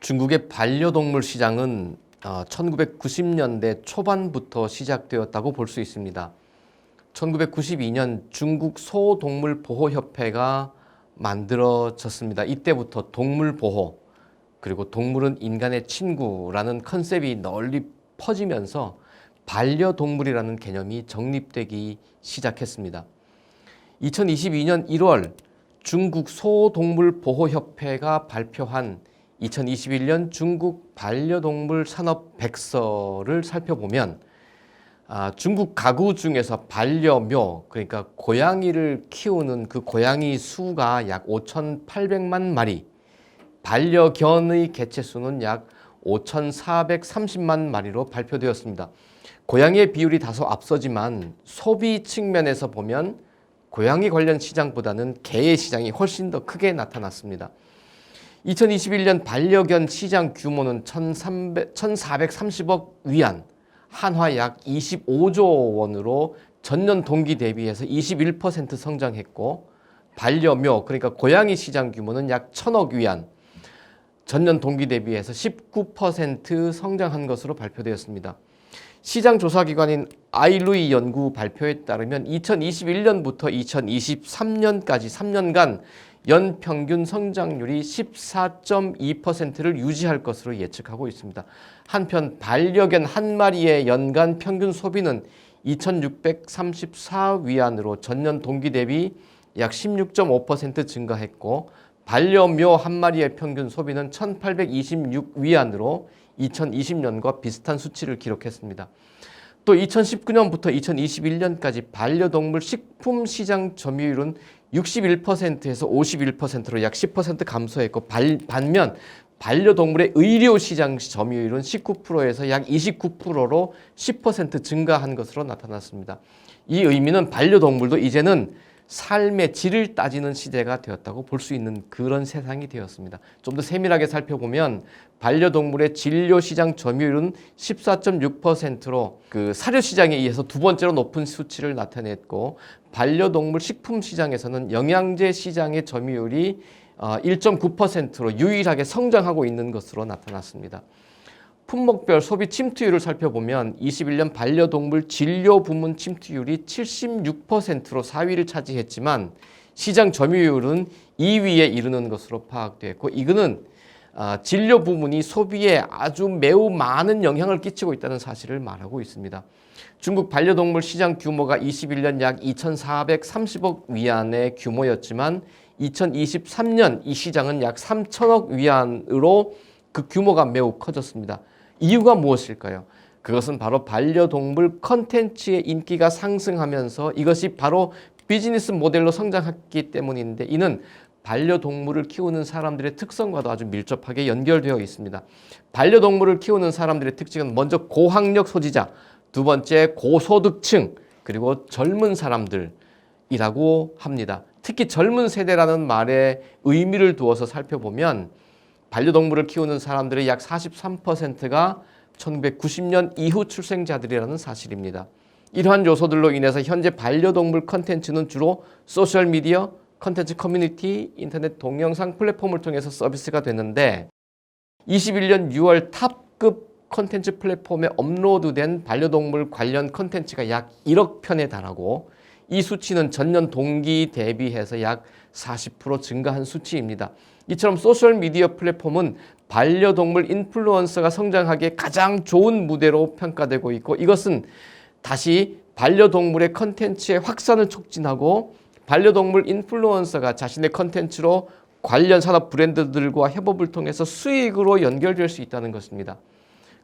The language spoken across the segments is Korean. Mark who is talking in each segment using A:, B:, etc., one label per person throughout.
A: 중국의 반려동물 시장은 1990년대 초반부터 시작되었다고 볼 수 있습니다. 1992년 중국 소동물 보호협회가 만들어졌습니다. 이때부터 동물 보호 그리고 동물은 인간의 친구라는 컨셉이 널리 퍼지면서 반려동물이라는 개념이 정립되기 시작했습니다. 2022년 1월 중국 소동물 보호협회가 발표한 2021년 중국 반려동물 산업 백서를 살펴보면 아, 중국 가구 중에서 반려묘 그러니까 고양이를 키우는 그 고양이 수가 약 5,800만 마리, 반려견의 개체 수는 약 5,430만 마리로 발표되었습니다. 고양이의 비율이 다소 앞서지만 소비 측면에서 보면 고양이 관련 시장보다는 개의 시장이 훨씬 더 크게 나타났습니다. 2021년 반려견 시장 규모는 1,300, 1,430억 위안, 한화 약 25조 원으로 전년 동기 대비해서 21% 성장했고 반려묘 그러니까 고양이 시장 규모는 약 1,000억 위안, 전년 동기 대비해서 19% 성장한 것으로 발표되었습니다. 시장 조사 기관인 아이루이 연구 발표에 따르면 2021년부터 2023년까지 3년간 연평균 성장률이 14.2%를 유지할 것으로 예측하고 있습니다. 한편 반려견 한 마리의 연간 평균 소비는 2,634위안으로 전년 동기 대비 약 16.5% 증가했고 반려묘 한 마리의 평균 소비는 1,826위안으로 2020년과 비슷한 수치를 기록했습니다. 또 2019년부터 2021년까지 반려동물 식품 시장 점유율은 61%에서 51%로 약 10% 감소했고 발, 반면 반려동물의 의료 시장 점유율은 19%에서 약 29%로 10% 증가한 것으로 나타났습니다. 이 의미는 반려동물도 이제는 삶의 질을 따지는 시대가 되었다고 볼 수 있는 그런 세상이 되었습니다. 좀 더 세밀하게 살펴보면 반려동물의 진료 시장 점유율은 14.6%로 그 사료 시장에 의해서 두 번째로 높은 수치를 나타냈고 반려동물 식품 시장에서는 영양제 시장의 점유율이 1.9%로 유일하게 성장하고 있는 것으로 나타났습니다. 품목별 소비 침투율을 살펴보면 21년 반려동물 진료 부문 침투율이 76%로 4위를 차지했지만 시장 점유율은 2위에 이르는 것으로 파악되었고 이거는 아, 진료 부문이 소비에 아주 매우 많은 영향을 끼치고 있다는 사실을 말하고 있습니다. 중국 반려동물 시장 규모가 21년 약 2,430억 위안의 규모였지만 2023년 이 시장은 약 3천억 위안으로 그 규모가 매우 커졌습니다. 이유가 무엇일까요? 그것은 바로 반려동물 컨텐츠의 인기가 상승하면서 이것이 바로 비즈니스 모델로 성장했기 때문인데 이는 반려동물을 키우는 사람들의 특성과도 아주 밀접하게 연결되어 있습니다. 반려동물을 키우는 사람들의 특징은 먼저 고학력 소지자, 두 번째 고소득층, 그리고 젊은 사람들이라고 합니다. 특히 젊은 세대라는 말에 의미를 두어서 살펴보면 반려동물을 키우는 사람들의 약 43%가 1990년 이후 출생자들이라는 사실입니다. 이러한 요소들로 인해서 현재 반려동물 컨텐츠는 주로 소셜미디어, 컨텐츠 커뮤니티, 인터넷 동영상 플랫폼을 통해서 서비스가 되는데 21년 6월 탑급 컨텐츠 플랫폼에 업로드된 반려동물 관련 컨텐츠가 약 1억 편에 달하고 이 수치는 전년 동기 대비해서 약 40% 증가한 수치입니다. 이처럼 소셜 미디어 플랫폼은 반려동물 인플루언서가 성장하기에 가장 좋은 무대로 평가되고 있고 이것은 다시 반려동물의 컨텐츠의 확산을 촉진하고 반려동물 인플루언서가 자신의 컨텐츠로 관련 산업 브랜드들과 협업을 통해서 수익으로 연결될 수 있다는 것입니다.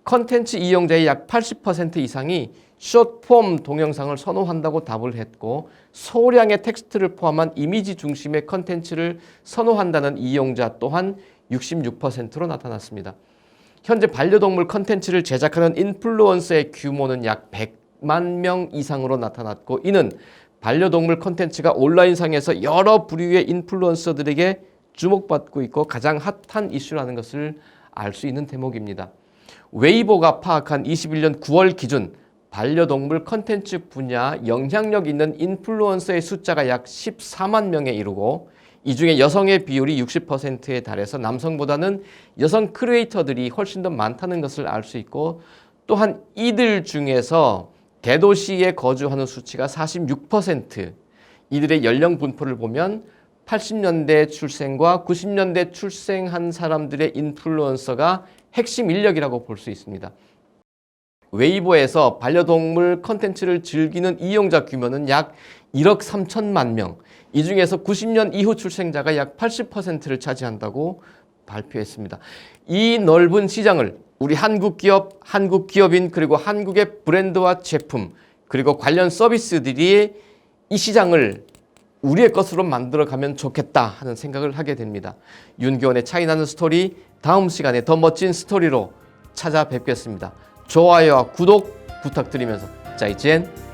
A: 컨텐츠 이용자의 약 80% 이상이 숏폼 동영상을 선호한다고 답을 했고 소량의 텍스트를 포함한 이미지 중심의 컨텐츠를 선호한다는 이용자 또한 66%로 나타났습니다. 현재 반려동물 컨텐츠를 제작하는 인플루언서의 규모는 약 100만 명 이상으로 나타났고 이는 반려동물 컨텐츠가 온라인상에서 여러 부류의 인플루언서들에게 주목받고 있고 가장 핫한 이슈라는 것을 알 수 있는 대목입니다. 웨이보가 파악한 21년 9월 기준 반려동물 컨텐츠 분야 영향력 있는 인플루언서의 숫자가 약 14만 명에 이르고 이 중에 여성의 비율이 60%에 달해서 남성보다는 여성 크리에이터들이 훨씬 더 많다는 것을 알 수 있고 또한 이들 중에서 대도시에 거주하는 수치가 46%. 이들의 연령 분포를 보면 80년대 출생과 90년대 출생한 사람들의 인플루언서가 핵심 인력이라고 볼 수 있습니다. 웨이보에서 반려동물 컨텐츠를 즐기는 이용자 규모는 약 1억 3천만 명. 이 중에서 90년 이후 출생자가 약 80%를 차지한다고 발표했습니다. 이 넓은 시장을 우리 한국 기업, 한국 기업인 그리고 한국의 브랜드와 제품 그리고 관련 서비스들이 이 시장을 우리의 것으로 만들어 가면 좋겠다 하는 생각을 하게 됩니다. 윤기원의 차이나는 스토리 다음 시간에 더 멋진 스토리로 찾아뵙겠습니다. 좋아요와 구독 부탁드리면서 짜이젠